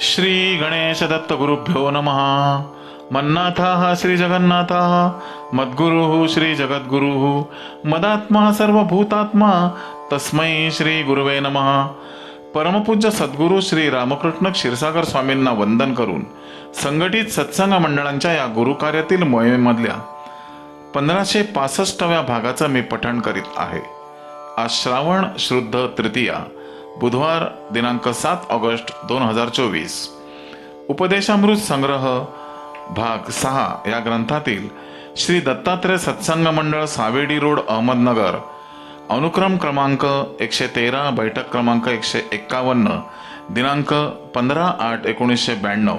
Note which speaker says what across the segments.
Speaker 1: श्री गणेश दत्त गुरुभ्यो नमः। मन्नाथाः श्री जगन्नाथः मद्गुरुः श्री जगद्गुरुः मदात्मा सर्वभूतात्मा तस्मै श्री गुरुवे नमः। परमपूज्य सद्गुरू श्री रामकृष्ण क्षीरसागर स्वामींना वंदन करून संघटित सत्संग मंडळांच्या या गुरुकार्यातील मोहिमेमधल्या पंधराशे पासष्टव्या भागाचं मी पठण करीत आहे. आज श्रावण शुद्ध तृतीया. बुधवार दिनांक सात ऑगस्ट दोन हजार चोवीस. उपदेशामृत संग्रह भाग सहा या ग्रंथातील श्री दत्तात्रय सत्संग मंडळ सावेडी रोड अहमदनगर. अनुक्रम क्रमांक एकशे तेरा बैठक क्रमांक एकशे एक्कावन्न दिनांक पंधरा आठ एकोणीसशे ब्याण्णव.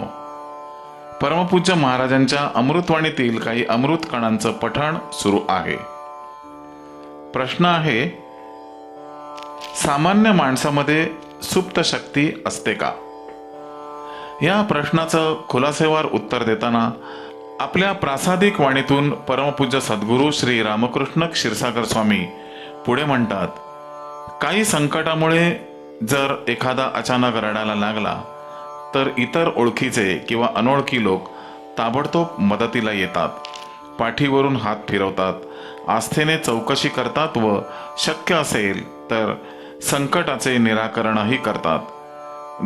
Speaker 1: परमपूज्य महाराजांच्या अमृतवाणीतील काही अमृत कणांचं पठण सुरू आहे. प्रश्न आहे सामान्य माणसामध्ये सुप्त शक्ती असते का? या प्रश्नाचं खुलासेवार उत्तर देताना आपल्या प्रासादिक वाणीतून परमपूज्य सद्गुरू श्री रामकृष्ण क्षीरसागर स्वामी पुढे म्हणतात काही संकटामुळे जर एखादा अचानक रडायला लागला तर इतर ओळखीचे किंवा अनोळखी लोक ताबडतोब मदतीला येतात पाठीवरून हात फिरवतात आस्थेने चौकशी करतात व शक्य असेल तर संकटाचे निराकरणही करतात.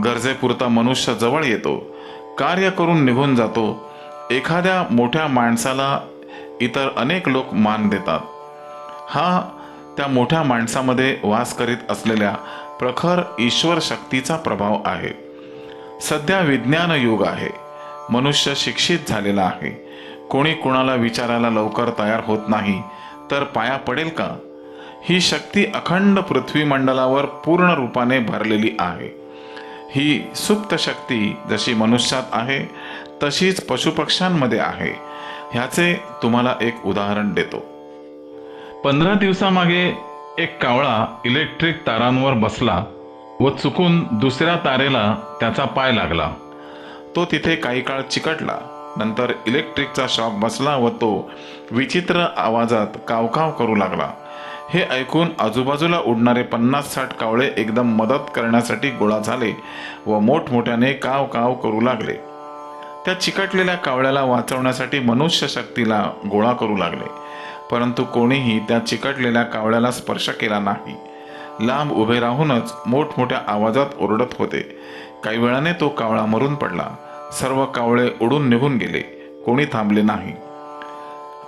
Speaker 1: गरजेपुरता मनुष्य जवळ येतो. कार्य करून निघून जातो. एखाद्या मोठ्या माणसाला इतर अनेक लोक मान देतात. हा त्या मोठ्या माणसामध्ये वास करीत असलेल्या प्रखर ईश्वर शक्तीचा प्रभाव आहे. सध्या विज्ञान युग आहे. मनुष्य शिक्षित झालेला आहे. कोणी कुणाला विचारायला लवकर तयार होत नाही. तर पाया पडेल का? ही शक्ती अखंड पृथ्वीमंडलावर पूर्ण रूपाने भरलेली आहे. ही सुप्त शक्ती जशी मनुष्यात आहे तशीच पशुपक्ष्यांमध्ये आहे. ह्याचे तुम्हाला एक उदाहरण देतो. पंधरा दिवसामागे एक कावळा इलेक्ट्रिक तारांवर बसला व चुकून दुसऱ्या तारेला त्याचा पाय लागला. तो तिथे काही काळ चिकटला. नंतर इलेक्ट्रिकचा शॉक बसला व तो विचित्र आवाजात कावकाव करू लागला. हे ऐकून आजूबाजूला उडणारे पन्नास साठ कावळे एकदम मदत करण्यासाठी गोळा झाले व मोठमोठ्याने काव काव करू लागले. त्या चिकटलेल्या कावळ्याला वाचवण्यासाठी मनुष्य शक्तीला गोळा करू लागले. परंतु कोणीही त्या चिकटलेल्या कावळ्याला स्पर्श केला नाही. लांब उभे राहूनच मोठमोठ्या आवाजात ओरडत होते. काही वेळाने तो कावळा मरून पडला. सर्व कावळे उडून निघून गेले. कोणी थांबले नाही.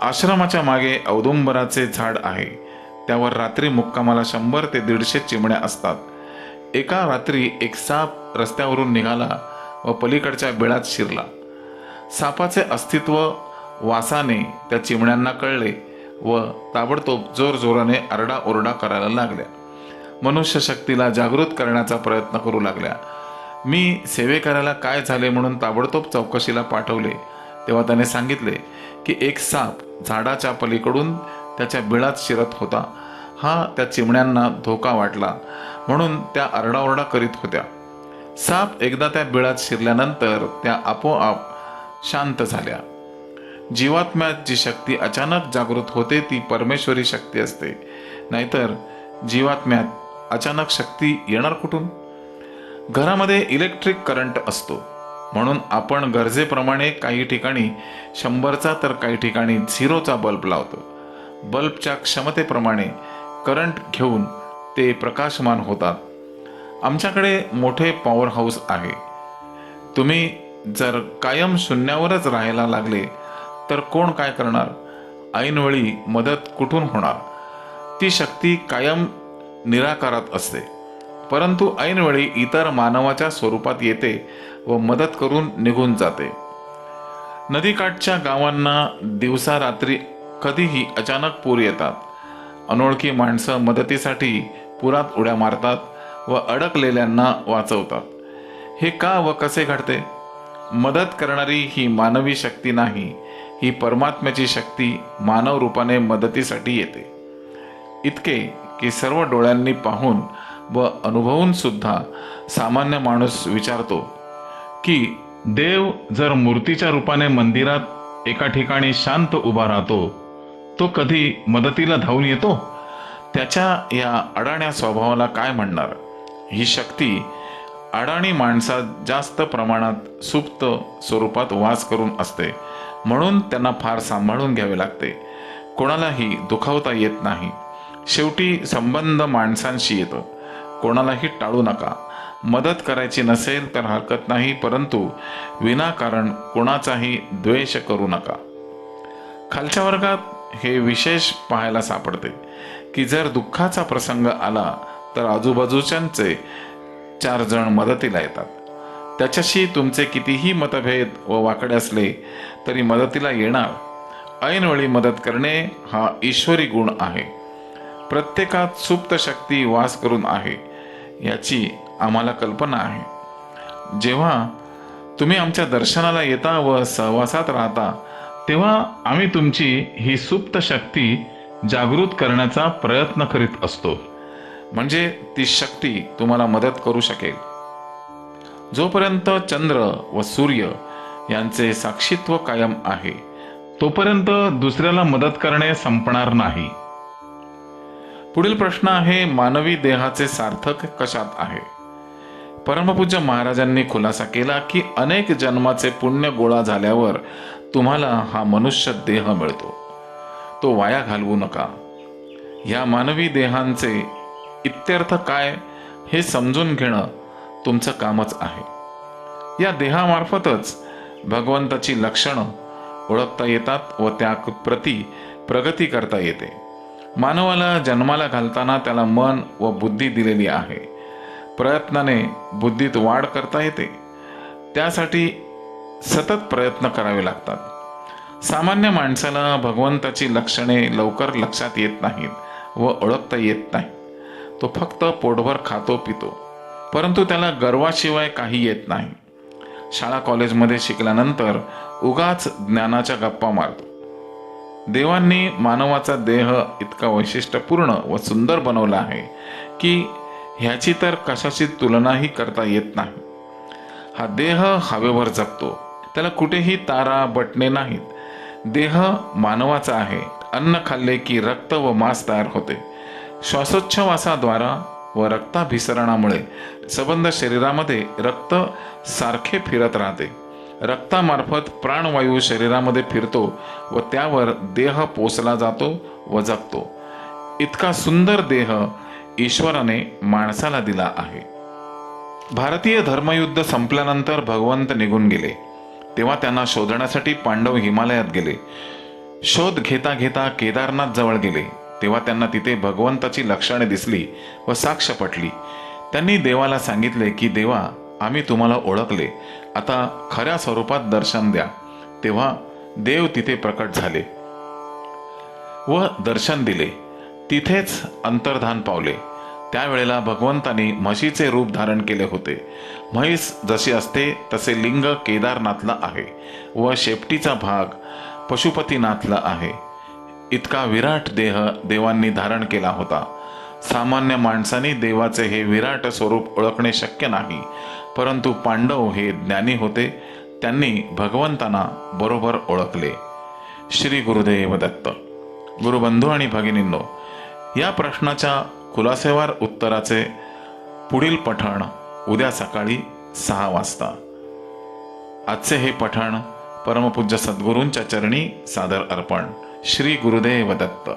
Speaker 1: आश्रमाच्या मागे औदुंबराचे झाड आहे. त्यावर रात्री मुक्कामाला शंभर ते दीडशे चिमण्या असतात. एका रात्री एक साप रस्त्यावरून निघाला व पलीकडच्या बिळात शिरला. सापाचे अस्तित्व वासाने त्या चिमण्यांना कळले व ताबडतोब जोर जोराने आरडाओरडा करायला लागल्या. मनुष्य शक्तीला जागृत करण्याचा प्रयत्न करू लागल्या. मी सेवेकऱ्याला काय झाले म्हणून ताबडतोब चौकशीला पाठवले. तेव्हा त्याने सांगितले की एक साप झाडाच्या पलीकडून त्याच्या बिळात शिरत होता. हा त्या चिमण्यांना धोका वाटला म्हणून त्या आरडाओरडा करीत होत्या. साप एकदा त्या बिळात शिरल्यानंतर त्या आपोआप शांत झाल्या. जीवात्म्यात जी शक्ती अचानक जागृत होते ती परमेश्वरी शक्ती असते. नाहीतर जीवात्म्यात अचानक शक्ती येणार कुठून? घरामध्ये इलेक्ट्रिक करंट असतो. म्हणून आपण गरजेप्रमाणे काही ठिकाणी शंभरचा तर काही ठिकाणी झिरोचा बल्ब लावतो. बल्बच्या क्षमतेप्रमाणे करंट घेऊन ते प्रकाशमान होतात. आमच्याकडे मोठे पॉवर हाऊस आहे. तुम्ही जर कायम शून्यावरच राहायला लागले तर कोण काय करणार? ऐनवेळी मदत कुठून होणार? ती शक्ती कायम निराकारात असते. परंतु ऐनवेळी इतर मानवाच्या स्वरूपात येते व मदत करून निघून जाते. नदीकाठच्या गावांना दिवसा रात्री कधीही अचानक पूर येतात. अनोळखी माणसं मदतीसाठी पुरात उड्या मारतात व अडकलेल्यांना वाचवतात. हे का व कसे घडते? मदत करणारी ही मानवी शक्ती नाही ही परमात्म्याची शक्ती मानव रूपाने मदतीसाठी येते. इतके की सर्व डोळ्यांनी पाहून व अनुभवून सुद्धा सामान्य माणूस विचारतो की देव जर मूर्तीच्या रूपाने मंदिरात एका ठिकाणी शांत उभा राहतो तो कधी मदतीला धावून येतो? त्याच्या या अडाण्या स्वभावाला काय म्हणणार? ही शक्ती अडाणी माणसात जास्त प्रमाणात सुप्त स्वरूपात वास करून असते. म्हणून त्यांना फार सांभाळून घ्यावे लागते. कोणालाही दुखावता येत नाही. शेवटी संबंध माणसांशी येतो. कोणालाही टाळू नका. मदत करायची नसेल तर हरकत नाही परंतु विनाकारण कोणाचाही द्वेष करू नका. खालच्या वर्गात हे विशेष पाहायला सापडते की जर दुःखाचा प्रसंग आला तर आजूबाजूच्यांचे चार जण मदतीला येतात. त्याच्याशी तुमचे कितीही मतभेद व वाकडे असले तरी मदतीला येणार. ऐनवेळी मदत करणे हा ईश्वरी गुण आहे. प्रत्येकात सुप्त शक्ती वास करून आहे. याची आम्हाला कल्पना आहे. जेव्हा तुम्ही आमच्या दर्शनाला येता व सहवासात राहता तेव्हा आम्ही तुमची ही सुप्त शक्ती जागृत करण्याचा प्रयत्न करीत असतो. म्हणजे ती शक्ती तुम्हाला मदत करू शकेल. जोपर्यंत चंद्र व सूर्य यांचे साक्षीत्व कायम आहे तोपर्यंत दुसऱ्याला मदत करणे संपणार नाही. पुढील प्रश्न आहे मानवी देहाचे सार्थक कशात आहे? परमपूज्य महाराजांनी खुलासा केला की अनेक जन्माचे पुण्य गोळा झाल्यावर तुम्हाला हा मनुष्य देह मिळतो. तो वाया घालवू नका. या मानवी देहांचे इत्यर्थ काय हे समजून घेणं तुमचं कामच आहे. या देहामार्फतच भगवंताची लक्षणं ओळखता येतात व त्या प्रती प्रगती करता येते. मानवाला जन्माला घालताना त्याला मन व बुद्धी दिलेली आहे. प्रयत्नाने बुद्धीत वाढ करता येते. त्यासाठी सतत प्रयत्न करावे लागतात. सामान्य माणसाला भगवंताची लक्षणे लवकर लक्षात येत नाहीत व ओळखता येत नाही. तो फक्त पोटभर खातो पितो. परंतु त्याला गर्वाशिवाय काही येत नाही. शाळा कॉलेजमध्ये शिकल्यानंतर उगाच ज्ञानाच्या गप्पा मारतो. देवांनी मानवाचा देह इतका वैशिष्ट्यपूर्ण व सुंदर बनवला आहे की ह्याची तर कशाची तुलनाही करता येत नाही. हा देह हवेवर जगतो. त्याला कुठेही तारा बटणे नाहीत. देह मानवाचा आहे. अन्न खाल्ले की रक्त व मांस तयार होते. श्वासोच्छवासाद्वारा व रक्ताभिसरणामुळे सबंध शरीरामध्ये रक्त सारखे फिरत राहते. रक्तामार्फत प्राणवायू शरीरामध्ये फिरतो व त्यावर देह पोसला जातो व जगतो. इतका सुंदर देह ईश्वराने माणसाला दिला आहे. भारतीय धर्मयुद्ध संपल्यानंतर भगवंत निघून गेले. तेव्हा त्यांना शोधण्यासाठी पांडव हिमालयात गेले. शोध घेता घेता केदारनाथ जवळ गेले. तेव्हा त्यांना तिथे भगवंताची लक्षणे दिसली व साक्ष पटली. त्यांनी देवाला सांगितले की देवा आम्ही तुम्हाला ओळखले. आता खऱ्या स्वरूपात दर्शन द्या. तेव्हा देव तिथे प्रकट झाले व दर्शन दिले. तिथेच अंतर्धान पावले. त्यावेळेला भगवंतानी म्हशीचे रूप धारण केले होते. म्हैस जशी असते तसे लिंग केदारनाथला आहे व शेपटीचा भाग पशुपतीनाथला आहे. इतका विराट देह देवांनी धारण केला होता. सामान्य माणसाने देवाचे हे विराट स्वरूप ओळखणे शक्य नाही. परंतु पांडव हे ज्ञानी होते त्यांनी भगवंतांना बरोबर ओळखले. श्री गुरुदेव दत्त गुरुबंधू आणि भगिनींनो या प्रश्नाच्या खुलासेवार उत्तराचे पुढील पठण उद्या सकाळी सहा वाजता. आजचे हे पठण परमपूज्य सद्गुरूंच्या चरणी सादर अर्पण. श्री गुरुदेव दत्त